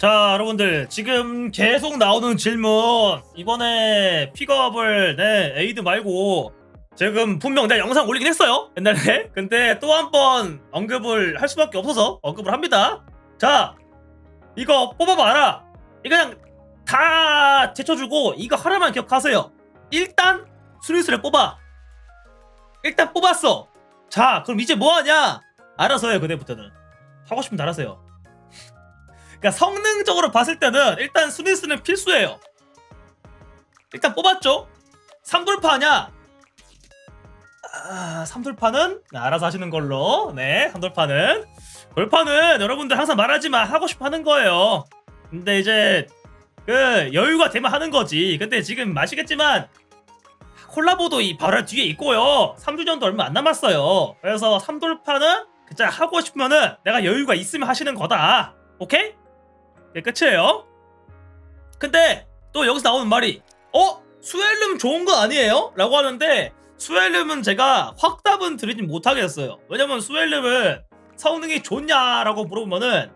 자 여러분들 지금 계속 나오는 질문. 이번에 픽업을 네 에이드 말고 지금 분명 내가 영상 올리긴 했어요 옛날에. 근데 또 한 번 언급을 할 수밖에 없어서 언급을 합니다. 자 이거 뽑아봐라. 이거 그냥 다 제쳐주고 이거 하나만 기억하세요. 일단 수리수를 뽑아. 일단 뽑았어. 자 그럼 이제 뭐하냐? 알아서 해요 그때부터는. 하고 싶으면 알아서요 그러니까 성능적으로 봤을 때는 일단 스니스는 필수예요. 일단 뽑았죠. 삼돌파냐? 아, 삼돌파는 네, 알아서 하시는 걸로. 네, 삼돌파는 돌파는 여러분들 항상 말하지만 하고 싶어 하는 거예요. 근데 이제 그 여유가 되면 하는 거지. 근데 지금 아시겠지만 콜라보도 이 바로 뒤에 있고요. 3주년도 얼마 안 남았어요. 그래서 삼돌파는 진짜 하고 싶으면은 내가 여유가 있으면 하시는 거다. 오케이? 이게 끝이에요. 근데 또 여기서 나오는 말이 어? 수엘름 좋은 거 아니에요? 라고 하는데 수엘름은 제가 확답은 드리진 못하겠어요. 왜냐면 수엘름은 성능이 좋냐라고 물어보면은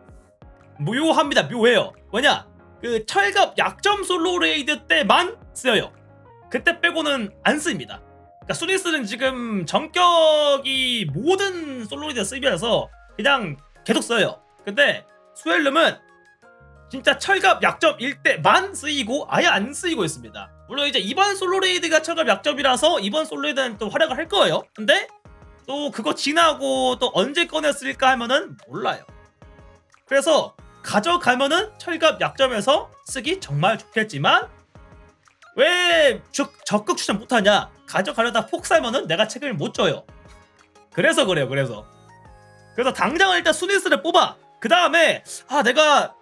묘합니다. 묘해요. 왜냐? 그 철갑 약점 솔로 레이드 때만 쓰여요. 그때 빼고는 안 씁니다. 그러니까 수리스는 지금 전격이 모든 솔로 레이드 쓰면서 그냥 계속 써요. 근데 수엘름은 진짜 철갑 약점 1대만 쓰이고 아예 안 쓰이고 있습니다. 물론 이제 이번 솔로 레이드가 철갑 약점이라서 이번 솔로 레이드는 또 활약을 할 거예요. 근데 또 그거 지나고 또 언제 꺼냈을까 하면은 몰라요. 그래서 가져가면은 철갑 약점에서 쓰기 정말 좋겠지만 왜 적, 적극 추천 못하냐? 가져가려다 폭살면은 내가 책임을 못 져요. 그래서 그래요. 그래서 그래서 당장은 일단 수니스를 뽑아. 그 다음에 아 내가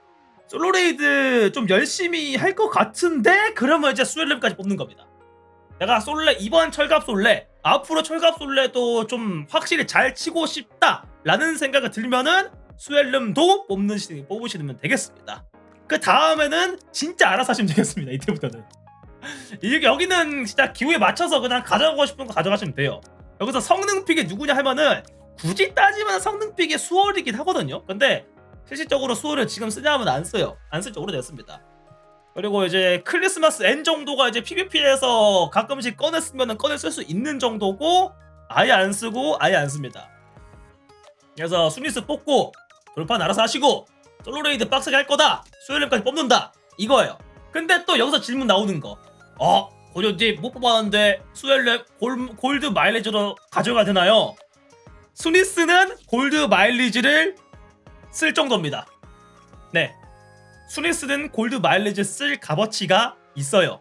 솔로레이드 좀 열심히 할 것 같은데 그러면 이제 수엘렘까지 뽑는 겁니다. 내가 솔레 이번 철갑 솔레 앞으로 철갑 솔레도 좀 확실히 잘 치고 싶다라는 생각이 들면은 수엘렘도 뽑는 시 뽑으시면 되겠습니다. 그 다음에는 진짜 알아서 하시면 되겠습니다. 이때부터는 여기는 진짜 기후에 맞춰서 그냥 가져가고 싶은 거 가져가시면 돼요. 여기서 성능 픽이 누구냐 하면은 굳이 따지면 성능 픽이 수월이긴 하거든요. 근데 실질적으로 수호를 지금 쓰냐면 안 써요. 안 쓸지 오래됐습니다. 그리고 이제 크리스마스 N 정도가 이제 PVP에서 가끔씩 꺼냈으면 꺼내 쓸 수 있는 정도고 아예 안 쓰고 아예 안 씁니다. 그래서 수니스 뽑고 돌판 알아서 하시고 솔로레이드 빡세게 할 거다. 수요일까지 뽑는다. 이거예요. 근데 또 여기서 질문 나오는 거. 어? 고려지 못 뽑았는데 수요일에 골드 마일리지로 가져가 되나요? 수니스는 골드 마일리지를 쓸 정도입니다. 네. 수니스는 골드 마일리지 쓸 값어치가 있어요.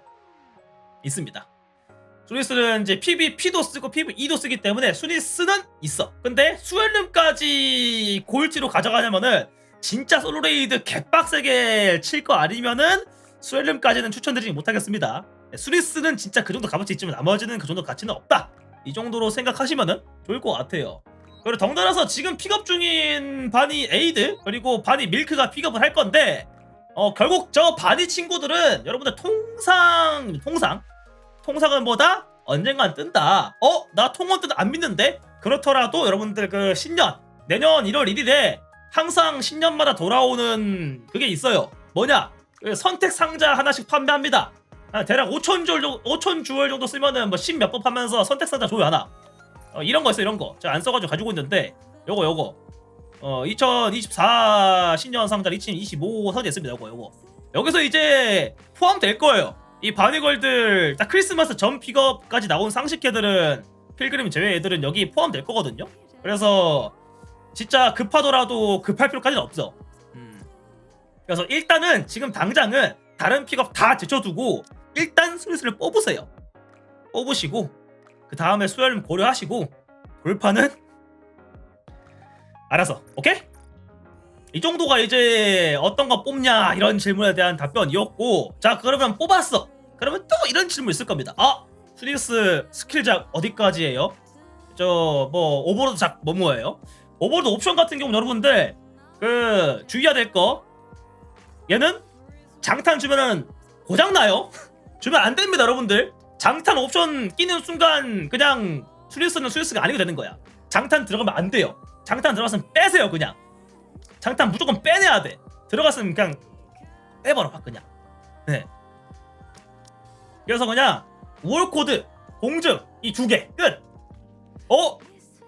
있습니다. 수니스는 이제 PVP도 쓰고 PVE도 쓰기 때문에 수니스는 있어. 근데 수엘름까지 골지로 가져가냐면은 진짜 솔로레이드 개빡세게 칠 거 아니면은 수엘름까지는 추천드리지 못하겠습니다. 네, 수니스는 진짜 그 정도 값어치 있지만 나머지는 그 정도 가치는 없다. 이 정도로 생각하시면은 좋을 것 같아요. 그리고 덩달아서 지금 픽업 중인 바니 에이드 그리고 바니 밀크가 픽업을 할 건데 어 결국 저 바니 친구들은 여러분들 통상 통상 통상은 뭐다? 언젠간 뜬다. 어? 나 통원 뜬안 믿는데? 그렇더라도 여러분들 그 신년 내년 1월 1일에 항상 신년마다 돌아오는 그게 있어요. 뭐냐? 그 선택 상자 하나씩 판매합니다. 아, 대략 5천 주얼 정도 5천 주얼 정도 쓰면은 뭐 10몇번 파면서 선택 상자 줘요 하나 어, 이런 거 있어 이런 거. 제가 안 써가지고 가지고 있는데 요거 요거. 어 2024 신년 상자 2025 선이 있습니다 요거 요거. 여기서 이제 포함될 거예요. 이 바니걸들 딱 크리스마스 전 픽업까지 나온 상식캐들은 필그림 제외 애들은 여기 포함될 거거든요. 그래서 진짜 급하더라도 급할 필요까지는 없어. 음. 그래서 일단은 지금 당장은 다른 픽업 다 제쳐두고 일단 슬슬 뽑으세요. 뽑으시고 그 다음에 수혈 고려하시고 돌파는 알아서 오케이? 이 정도가 이제 어떤 거 뽑냐 이런 질문에 대한 답변이었고 자 그러면 뽑았어 그러면 또 이런 질문 있을 겁니다 아 수리스 스킬작 어디까지예요? 저 뭐 오버로드 작 뭐뭐예요? 오버로드 옵션 같은 경우 여러분들 그 주의해야 될 거 얘는 장탄 주면은 고장나요 주면 안 됩니다 여러분들 장탄 옵션 끼는 순간 그냥 수리스는 수리스가 아니게 되는 거야. 장탄 들어가면 안 돼요. 장탄 들어갔으면 빼세요 그냥. 장탄 무조건 빼내야 돼. 들어갔으면 그냥 빼버려 확 그냥. 네. 그래서 그냥 월코드 공증 이 두 개 끝. 어?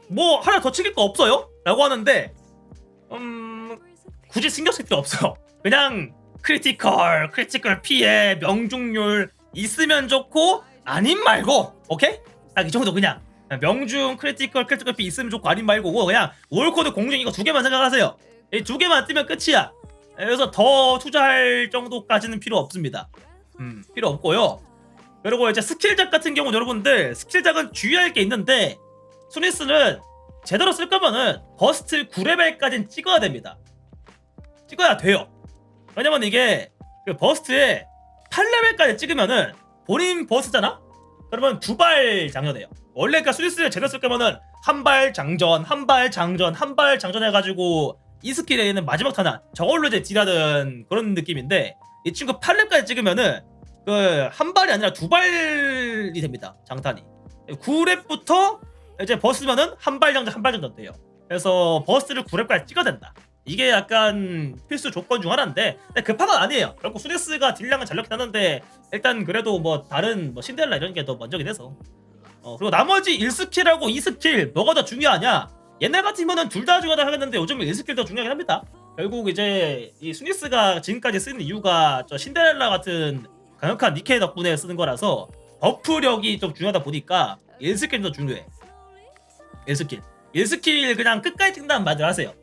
뭐 하나 더 챙길 거 없어요? 라고 하는데 음 굳이 신경 쓸 필요 없어요. 그냥 크리티컬, 크리티컬 피해, 명중률 있으면 좋고 아님 말고 오케이? 딱 이 정도 그냥 명중, 크리티컬, 크리티컬 피 있으면 좋고 아님 말고 그냥 월코드 공중 이거 두 개만 생각하세요. 이 두 개만 뜨면 끝이야. 그래서 더 투자할 정도까지는 필요 없습니다. 음, 필요 없고요. 그리고 이제 스킬작 같은 경우는 여러분들 스킬작은 주의할 게 있는데 수니스는 제대로 쓸 거면은 버스트 9레벨까지는 찍어야 됩니다. 찍어야 돼요. 왜냐면 이게 그 버스트에 8레벨까지 찍으면은 본인 버스잖아? 그러면 두 발 장전해요. 원래 그러니까 스위스를 제대로 쓸 거면은 한 발 장전, 한 발 장전, 한 발 장전 해가지고 이 스킬에 있는 마지막 탄환 저걸로 이제 딜하는 그런 느낌인데 이 친구 8렙까지 찍으면은 그 한 발이 아니라 두 발이 됩니다. 장탄이. 9렙부터 이제 버스면은 한 발 장전, 한 발 장전 돼요. 그래서 버스를 9렙까지 찍어야 된다. 이게 약간 필수 조건 중 하나인데 근데 급한 건 아니에요. 결국 수네스가 딜량은 잘 넣긴 하는데 일단 그래도 뭐 다른 뭐 신데렐라 이런 게 더 먼저긴 해서 어 그리고 나머지 1스킬하고 2스킬 뭐가 더 중요하냐 옛날 같으면은 둘 다 중요하다 하겠는데 요즘은 1스킬 더 중요하긴 합니다. 결국 이제 이 수니스가 지금까지 쓰는 이유가 저 신데렐라 같은 강력한 니케 덕분에 쓰는 거라서 버프력이 좀 중요하다 보니까 1스킬이 더 중요해. 1스킬. 1스킬 그냥 끝까지 찍는다는 말들 하세요.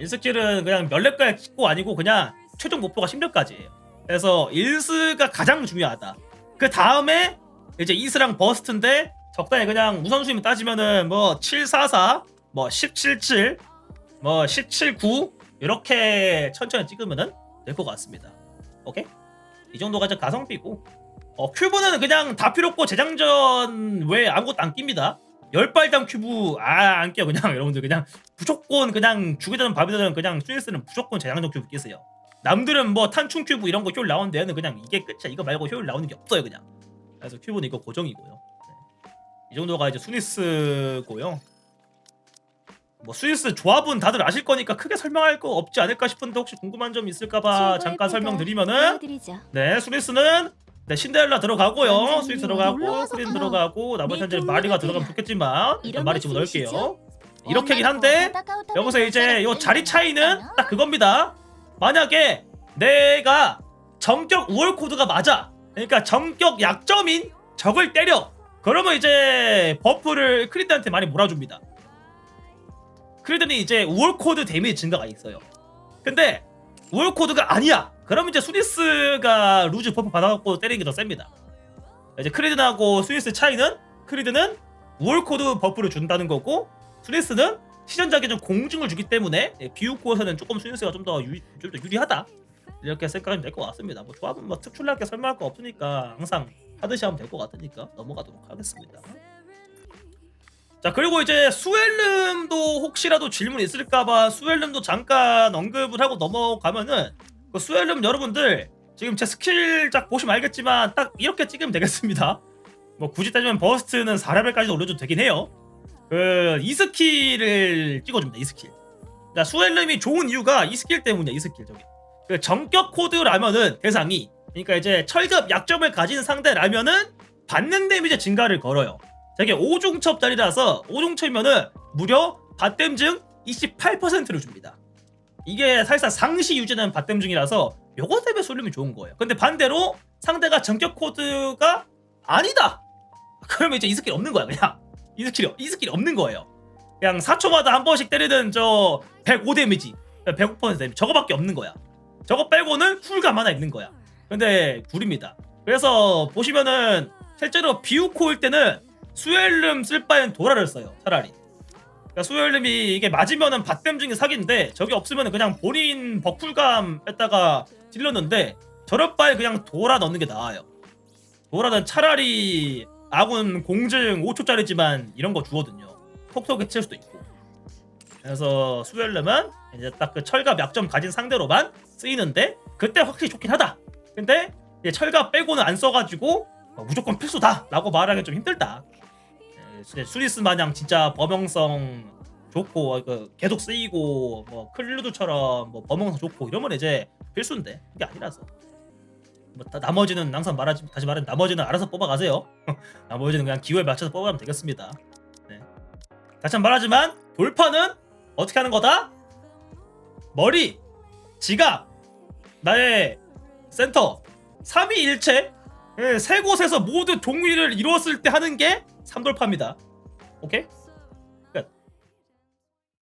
1스킬은 그냥 몇 렙까지 찍고 아니고 그냥 최종 목표가 10렙까지예요. 그래서 1스가 가장 중요하다. 그 다음에 이제 이스랑 버스트인데 적당히 그냥 우선순위 따지면은 뭐 744, 뭐 177, 뭐 179 이렇게 천천히 찍으면은 될 것 같습니다. 오케이? 이 정도가 가성비고 어, 큐브는 그냥 다 필요 없고 재장전 외에 아무것도 안 낍니다. 열발당 큐브 아안 껴 그냥 여러분들 그냥 무조건 그냥 죽이든 밥이든 그냥 스위스는 무조건 재장전 큐브 끼세요. 남들은 뭐 탄충 큐브 이런 거 효율 나오는데 얘는 그냥 이게 끝이야. 이거 말고 효율 나오는 게 없어요 그냥. 그래서 큐브는 이거 고정이고요. 네. 이 정도가 이제 스위스고요. 뭐 스위스 조합은 다들 아실 거니까 크게 설명할 거 없지 않을까 싶은데 혹시 궁금한 점 있을까봐 잠깐 설명드리면은. 네 스위스는 네 신데렐라 들어가고요 완전히 스위스 들어가고 놀라워서 크린 가나. 들어가고 나머지 네, 좀 마리가. 들어가면 좋겠지만 일단 마리 집어 넣을게요 말씀이시죠? 이렇게긴 한데 여기서 이제 요 자리 차이는 딱 그겁니다. 만약에 내가 정격 우월 코드가 맞아. 그러니까 정격 약점인 적을 때려. 그러면 이제 버프를 크리드한테 많이 몰아줍니다. 크리드는 이제 우월 코드 데미지 증가가 있어요. 근데 우월 코드가 아니야. 그러면 이제 스위스가 루즈 버프 받아갖고 때리는 게 더 셉니다. 이제 크리드하고 스위스 차이는 크리드는 우월 코드 버프를 준다는 거고 스위스는 시전작에 좀 공증을 주기 때문에 예, 비웃고서는 조금 더좀더 유리하다 이렇게 생각하면 될 것 같습니다. 뭐 조합은 뭐 특출나게 설명할 거 없으니까 항상 하듯이 하면 될 것 같으니까 넘어가도록 하겠습니다. 자 그리고 이제 수엘름도 혹시라도 질문 있을까봐 수엘름도 잠깐 언급을 하고 넘어가면은 그 수엘름 여러분들 지금 제 스킬작 보시면 알겠지만 딱 이렇게 찍으면 되겠습니다. 뭐 굳이 따지면 버스트는 4레벨까지 올려줘도 되긴 해요. 그 이스킬을 찍어줍니다. 이스킬. 그러니까 수엘름이 좋은 이유가 이 스킬 때문이야. 이 스킬 저기. 그 정격 코드라면은 대상이 그러니까 이제 철급 약점을 가진 상대라면은 받는 데미지 증가를 걸어요. 되게 5중첩짜리라서 5중첩이면은 무려 받댐증 28%를 줍니다. 이게 사실상 상시 유지는 받댐증이라서 요거 때문에 수엘름이 좋은 거예요. 근데 반대로 상대가 정격 코드가 아니다. 그러면 이제 이 스킬 없는 거야 그냥. 이 스킬이 이 스킬이 없는 거예요. 그냥 4초마다 한 번씩 때리는 저 105 데미지, 105% 데미지 저거밖에 없는 거야. 저거 빼고는 쿨감 하나 있는 거야. 근데 구립니다. 그래서 보시면은 실제로 비우코일 때는 수엘름 쓸 바엔 도라를 써요. 차라리. 그러니까 수엘름이 이게 맞으면은 받댐 중에 사기인데 저게 없으면은 그냥 본인 버쿨감 뺐다가 찔렀는데 저럴 바에 그냥 도라 넣는 게 나아요. 도라는 차라리 아군 공증 5초짜리지만 이런 거 주거든요. 톡톡에 칠 수도 있고. 그래서 수엘름은 이제 딱 그 철갑 약점 가진 상대로만 쓰이는데 그때 확실히 좋긴 하다. 근데 철갑 빼고는 안 써가지고 어, 무조건 필수다라고 말하기 좀 힘들다. 예, 진짜 수리스 마냥 진짜 범용성 좋고 어, 그 계속 쓰이고 뭐 클루드처럼 뭐 범용성 좋고 이러면 이제 필수인데 그게 아니라서 뭐 다- 나머지는 항상 말하지 다시 말하면 나머지는 알아서 뽑아가세요. 나머지는 그냥 기호에 맞춰서 뽑아가면 되겠습니다. 네. 다시 한 번 말하지만 돌파는 어떻게 하는 거다? 머리, 지갑, 나의 센터, 삼위일체 예, 세 곳에서 모두 동의를 이루었을 때 하는 게 삼돌파입니다. 오케이?